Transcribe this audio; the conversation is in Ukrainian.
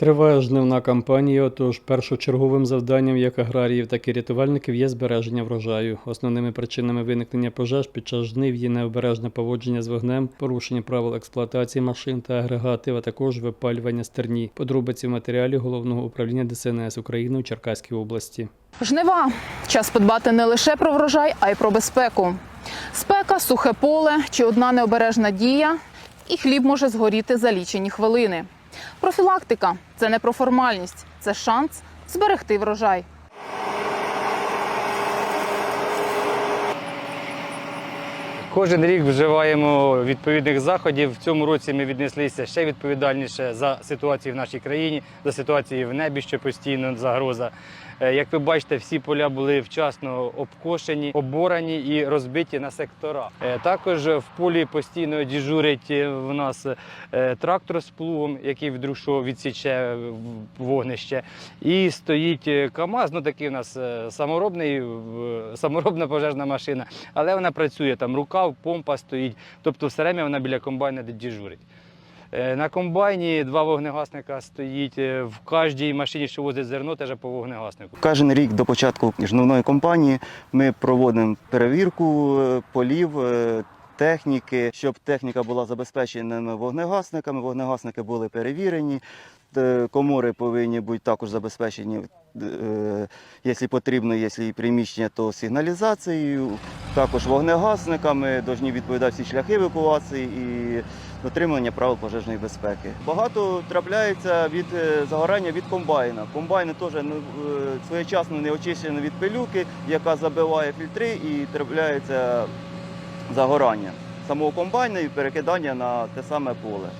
Триває жнивна кампанія, отож першочерговим завданням як аграріїв, так і рятувальників є збереження врожаю. Основними причинами виникнення пожеж під час жнив є необережне поводження з вогнем, порушення правил експлуатації машин та агрегатів, а також випалювання стерні. Подробиці в матеріалі головного управління ДСНС України у Черкаській області. Жнива час подбати не лише про врожай, а й про безпеку. Спека, сухе поле чи одна необережна дія, і хліб може згоріти за лічені хвилини. Профілактика це не про формальність, це шанс зберегти врожай. Кожен рік вживаємо відповідних заходів. В цьому році ми віднеслися ще відповідальніше за ситуацію в нашій країні, за ситуацію в небі, що постійно загроза. Е, Як ви бачите, всі поля були вчасно обкошені, оборані і розбиті на сектора. Е, Також в полі постійно діжурить е, в нас трактор з плугом, який вдруг що відсіче вогнище. І стоїть КАМАЗ, ну такий у нас саморобний, саморобна пожежна машина, але вона працює там рукав, помпа стоїть. Тобто все время вона біля комбайна дежурить. Е, На комбайні два вогнегасника стоїть. е, В кожній машині, що возить зерно, теж по вогнегаснику. Кожен рік до початку жнивної кампанії ми проводимо перевірку е, полів. Техніки, щоб техніка була забезпечена вогнегасниками, вогнегасники були перевірені, комори повинні бути також забезпечені, якщо потрібно, якщо приміщення, то сигналізацією, також вогнегасниками, повинні відповідати всі шляхи евакуації і дотримання правил пожежної безпеки. Багато трапляється від е, загорання від комбайна. Комбайни теж ну, е, своєчасно не очищені від пилюки, яка забиває фільтри і трапляється загорання самого комбайна і перекидання на те саме поле.